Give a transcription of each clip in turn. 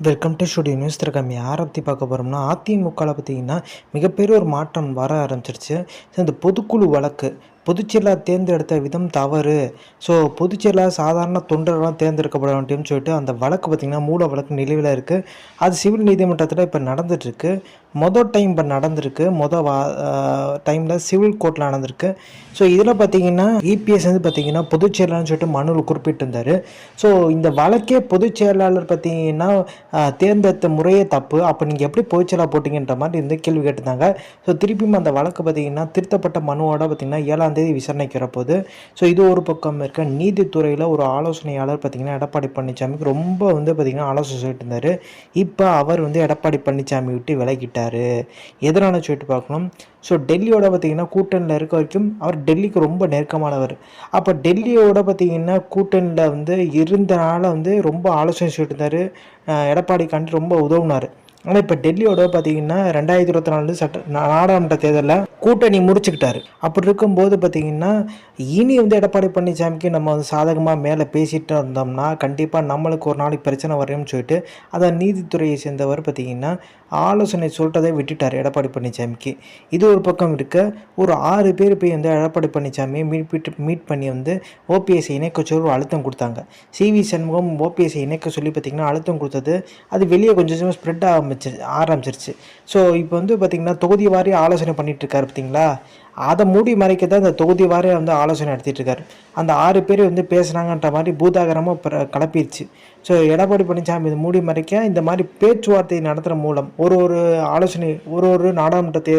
Welcome to studio news திறக்கம் யாரை பற்றி பார்க்க போகிறோம்னா அதிமுகவில் பார்த்தீங்கன்னா மிகப்பெரிய ஒரு மாற்றம் வர ஆரம்பிச்சிருச்சு. ஸோ இந்த பொதுக்குழு வழக்கு பொதுச்செயலாக தேர்ந்தெடுத்த விதம் தவறு. ஸோ பொதுச்செயலாக சாதாரண தொண்டரெல்லாம் தேர்ந்தெடுக்கப்பட வேண்டியன்னு சொல்லிட்டு அந்த வழக்கு பார்த்திங்கன்னா மூல வழக்கு நிலவில் இருக்குது அது சிவில் நீதிமன்றத்தில் இப்போ நடந்துகிட்ருக்கு மொதல் டைம் இப்போ நடந்திருக்கு. மொதல் வா டைமில் சிவில் கோர்ட்டில் நடந்திருக்கு. ஸோ இதில் பார்த்தீங்கன்னா இபிஎஸ் வந்து பார்த்தீங்கன்னா பொதுச் செயலாளர்னு சொல்லிட்டு மனுவில் குறிப்பிட்டிருந்தார். ஸோ இந்த வழக்கே பொதுச் செயலாளர் பார்த்தீங்கன்னா தேர்ந்தெடுத்த முறையே தப்பு. அப்போ நீங்கள் எப்படி பொதுச் செயலாக போட்டிங்கன்ற மாதிரி இருந்து கேள்வி கேட்டிருந்தாங்க. ஸோ திருப்பியும் அந்த வழக்கு பார்த்தீங்கன்னா திருத்தப்பட்ட மனுவோட பார்த்தீங்கன்னா ஏழாம் தேதி விசாரணைக்கு வரப்போது ஸோ இது ஒரு பக்கம் இருக்க நீதித்துறையில் ஒரு ஆலோசனையாளர் பார்த்தீங்கன்னா எடப்பாடி பழனிசாமிக்கு ரொம்ப வந்து பார்த்தீங்கன்னா ஆலோசனை சொல்லிட்டு இருந்தார். இப்போ அவர் வந்து எடப்பாடி பழனிசாமி விட்டு விலகிட்டார். எதனால சொல்லிட்டு பார்க்கணும். ஸோ டெல்லியோட பார்த்தீங்கன்னா கூட்டணியில் இருக்க வரைக்கும் அவர் டெல்லிக்கு ரொம்ப நெருக்கமானவர். அப்போ டெல்லியோட பார்த்தீங்கன்னா கூட்டணியில் வந்து இருந்தனால வந்து ரொம்ப ஆலோசனை சொல்லிட்டு இருந்தார். எடப்பாடிக்காண்டி ரொம்ப உதவுனார். ஆனால் இப்போ டெல்லியோட பார்த்தீங்கன்னா ரெண்டாயிரத்தி இருபத்தி நாலு சட்ட நாடாளுமன்ற தேர்தலில் கூட்டணி முடிச்சுக்கிட்டாரு அப்படி இருக்கும்போது பார்த்தீங்கன்னா இனி வந்து எடப்பாடி பழனிசாமிக்கு நம்ம வந்து சாதகமாக மேலே பேசிகிட்டு இருந்தோம்னா கண்டிப்பாக நம்மளுக்கு ஒரு நாளைக்கு பிரச்சனை வரையும்னு சொல்லிட்டு அதை நீதித்துறையை சேர்ந்தவர் பார்த்தீங்கன்னா ஆலோசனை சொல்லிட்டதை விட்டுட்டார் எடப்பாடி பழனிசாமிக்கு. இது ஒரு பக்கம் இருக்க ஒரு ஆறு பேர் போய் வந்து எடப்பாடி பழனிசாமியை மீட் மீட் பண்ணி வந்து ஓபிஎஸ்ஐ இணைக்க சொல்லி ஒரு அழுத்தம் கொடுத்தாங்க. சிவி சண்முகம் ஓபிஎஸ்ஐ இணைக்க சொல்லி பார்த்தீங்கன்னா அழுத்தம் கொடுத்தது அது வெளியே கொஞ்சம் கொஞ்சமாக ஸ்ப்ரெட் ஆரம்பிச்சு ஆரம்பிச்சிருச்சு. ஸோ இப்போ வந்து பார்த்திங்கன்னா தொகுதி வாரி ஆலோசனை பண்ணிகிட்ருக்காரு இருக்காரு பார்த்தீங்களா அதை மூடி மறைக்க தான் இந்த தொகுதி வாரியாக வந்து ஆலோசனை நடத்திட்டுருக்காரு. அந்த ஆறு பேர் வந்து பேசுனாங்கன்ற மாதிரி பூதாகரமாக பிற கிளப்பிடுச்சு ஸோ எடப்பாடி பழனிசாமி இது மூடி மறைக்க இந்த மாதிரி பேச்சுவார்த்தை நடத்துகிற மூலம் ஒரு ஒரு ஆலோசனை ஒரு ஒரு நாடாளுமன்ற தே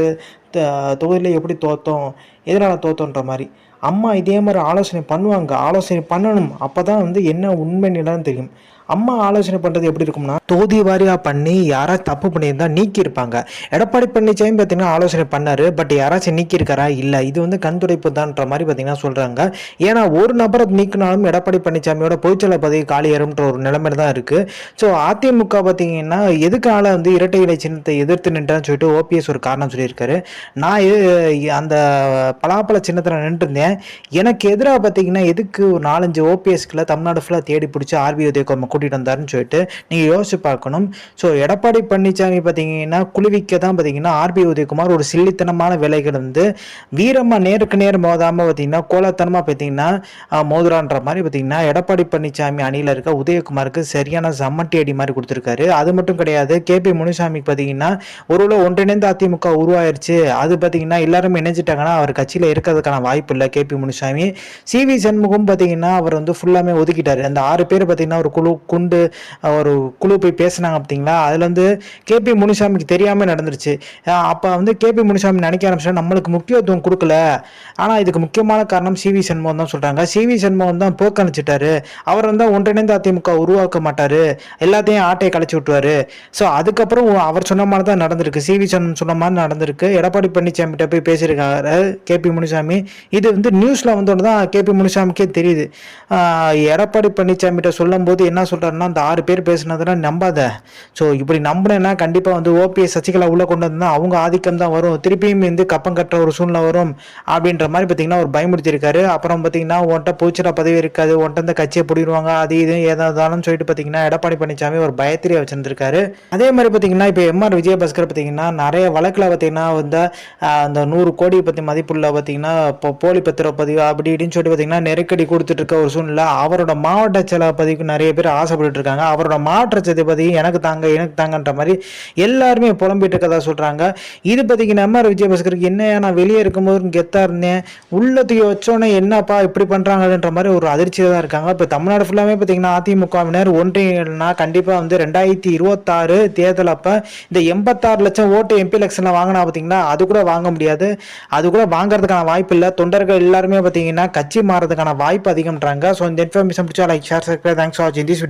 தொகுதியில் எப்படி தோத்தோம் எதனால் தோத்தோன்ற மாதிரி. அம்மா இதே மாதிரி ஆலோசனை பண்ணுவாங்க. ஆலோசனை பண்ணணும். அப்போ தான் வந்து என்ன உண்மை நிலைன்னு தெரியும். அம்மா ஆலோசனை பண்ணுறது எப்படி இருக்கும்னா தொகுதி வாரியாக பண்ணி யாராச்சும் தப்பு பண்ணியிருந்தா நீக்கியிருப்பாங்க. எடப்பாடி பழனிசாமி பார்த்தீங்கன்னா ஆலோசனை பண்ணாரு பட் யாராச்சும் நீக்கியிருக்காரா? இல்லை. இது வந்து கண் துடைப்பு தான்ன்ற மாதிரி பார்த்தீங்கன்னா சொல்கிறாங்க ஏன்னா ஒரு நபரை நீக்கினாலும் எடப்பாடி பழனிசாமியோட பொதுச்செயலாளர் பதவி காலியேறும்ன்ற ஒரு நிலைமையில தான் இருக்குது ஸோ அதிமுக பார்த்தீங்கன்னா எதுக்கால வந்து இரட்டை இலை சின்னத்தை எதிர்த்து நின்றான்னு சொல்லிட்டு ஓபிஎஸ் ஒரு காரணம் சொல்லியிருக்காரு. நான் அந்த பலாப்பழ சின்னத்தில் நின்றுருந்தேன். எனக்கு எதிராக பார்த்தீங்கன்னா எதுக்கு ஒரு நாலஞ்சு ஓபிஎஸ்கில் தமிழ்நாடு ஃபுல்லாக தேடி பிடிச்சி ஆர்பி உதயகுமார் கூட்டிகிட்டு வந்தாருன்னு சொல்லிட்டு நீங்கள் யோசிச்சு பார்க்கணும். ஸோ எடப்பாடி பழனிசாமி பார்த்தீங்கன்னா குழுவிக்க தான் பார்த்தீங்கன்னா ஆர்பி உதயகுமார் ஒரு சில்லித்தனமான வேலைகள் வந்து வீரமாக நேருக்கு நேர் மோதாமல் பார்த்தீங்கன்னா கோலத்தனமாக பார்த்தீங்கன்னா மோதுரான்ற மோதுறான்ற மாதிரி பார்த்தீங்கன்னா எடப்பாடி பழனிசாமி அணியில் இருக்க உதயகுமாருக்கு சரியான சம்மட்டி அடி மாதிரி கொடுத்துருக்காரு. அது மட்டும் கிடையாது கேபி முனுசாமிக்கு பார்த்தீங்கன்னா ஒரு ஒன்றிணைந்த அதிமுக உருவாயிருச்சு. அது பார்த்தீங்கன்னா எல்லாருமே இணைஞ்சிட்டாங்கன்னா அவர் கட்சியில் இருக்கிறதுக்கான வாய்ப்பு இல்லை கேபி முனுசாமி. சிவி சண்முகம் பார்த்தீங்கன்னா அவர் வந்து ஃபுல்லாமே ஒதுக்கிட்டார். அந்த ஆறு பேர் பார்த்தீங்கன்னா ஒரு குழு குண்டு ஒரு குழு போய் பேசுனாங்க அப்படிங்களா? அதில் வந்து கேபி முனுசாமிக்கு தெரியாமல் நடந்துருச்சு. அப்போ வந்து கேபி முனுசாமி நினைக்க ஆரம்பிச்சா நம்மளுக்கு முக்கியத்துவம் கொடுக்கல. ஆனால் இதுக்கு முக்கியமான காரணம் சிவி சண்முகம் தான் சொல்கிறாங்க சிவி சண்முகம் தான் போக்கணிச்சிட்டாரு அவர் வந்து ஒன்றிணைந்த அதிமுக உருவாக்க மாட்டார். எல்லாத்தையும் ஆட்டையை கழிச்சு விட்டுவாரு ஸோ அதுக்கப்புறம் அவர் சொன்ன மாதிரி தான் நடந்திருக்கு. சிவி சண்முகம் சொன்ன மாதிரி நடந்திருக்கு. எடப்பாடி பழனிசாமிகிட்ட போய் பேசியிருக்காரு கேபி முனுசாமி. இது வந்து நியூஸில் வந்தோன்னு தான் கேபி முனுசாமிக்கே தெரியுது. எடப்பாடி பழனிசாமிகிட்ட சொல்லும்போது என்ன சொல்கிறாருன்னா அந்த ஆறு பேர் பேசுனதெல்லாம் நம்பாத. ஸோ இப்படி நம்பினேன்னா கண்டிப்பாக வந்து ஓபிஎஸ் சசிகலா உள்ளே கொண்டு வந்தால் அவங்க ஆதிக்கம் தான் வரும். திருப்பியும் வந்து கப்பம் கட்டுற ஒரு சூழ்நிலை வரும் அப்படின்ற மாதிரி பார்த்தீங்கன்னா ஒரு பயமுறுத்தியிருக்காரு. அப்புறம் பார்த்தீங்கன்னா உன்ட்ட பூச்சிட பதவி இருக்காது உன்ட்ட இந்த கட்சியை பிடிடுவாங்க அது இது ஏதாவதாலும் சொல்லிட்டு பார்த்தீங்கன்னா எடப்பாடி பழனிசாமி ஒரு பயத்திரியை வச்சிருந்திருக்காரு. அதே மாதிரி பார்த்தீங்கன்னா இப்போ எம்ஆர் விஜயபாஸ்கர் பார்த்தீங்கன்னா நிறைய வழக்கில் பார்த்தீங்கன்னா வந்து அந்த நூறு கோடி பற்றி மதிப்புள்ள பார்த்தீங்கன்னா இப்போ போலி பத்திர பதிவு அப்படி இப்படின்னு சொல்லிட்டு பார்த்தீங்கன்னா நெருக்கடி கொடுத்துட்டு இருக்க ஒரு சூழ்நிலை. அவரோட மாவட்ட செயலர் பதவிக்கு நிறைய பேர் ஆசைப்பட்டு இருக்காங்க அவரோட மாவட்ட செயலர் எனக்கு தாங்க எனக்கு தாங்கன்ற மாதிரி எல்லாருமே புலம்பிட்டு இருக்கதா சொல்கிறாங்க இது பார்த்தீங்கன்னா நம்ம விஜயபாஸ்கருக்கு என்ன நான் வெளியே இருக்கும்போது கெத்தாக இருந்தேன். உள்ளத்துக்கு வச்சோன்னே என்னப்பா இப்படி பண்ணுறாங்கன்ற மாதிரி ஒரு அதிர்ச்சியில் தான் இருக்காங்க. இப்போ தமிழ்நாடு ஃபுல்லாமே பார்த்தீங்கன்னா அதிமுகவினர் ஒன்றியனா கண்டிப்பாக வந்து ரெண்டாயிரத்தி இருபத்தாறு தேர்தல் அப்போ இந்த எண்பத்தாறு லட்சம் ஓட்டு எம்பி எலெக்ஷனில் வாங்கினா பார்த்தீங்கன்னா அது கூட வாங்க முடியாது. அது கூட வாங்குறதுக்கான வாய்ப்பு இல்லை. தொண்டர்கள் எல்லாருமே பார்த்தீங்கன்னா கட்சி மாறதுக்கான வாய்ப்பு அதிகம்ன்றாங்க. ஸோ இந்த இன்ஃபர்மேஷன் பிடிச்சா like share subscribe thanks for வாட்சிங் திஸ்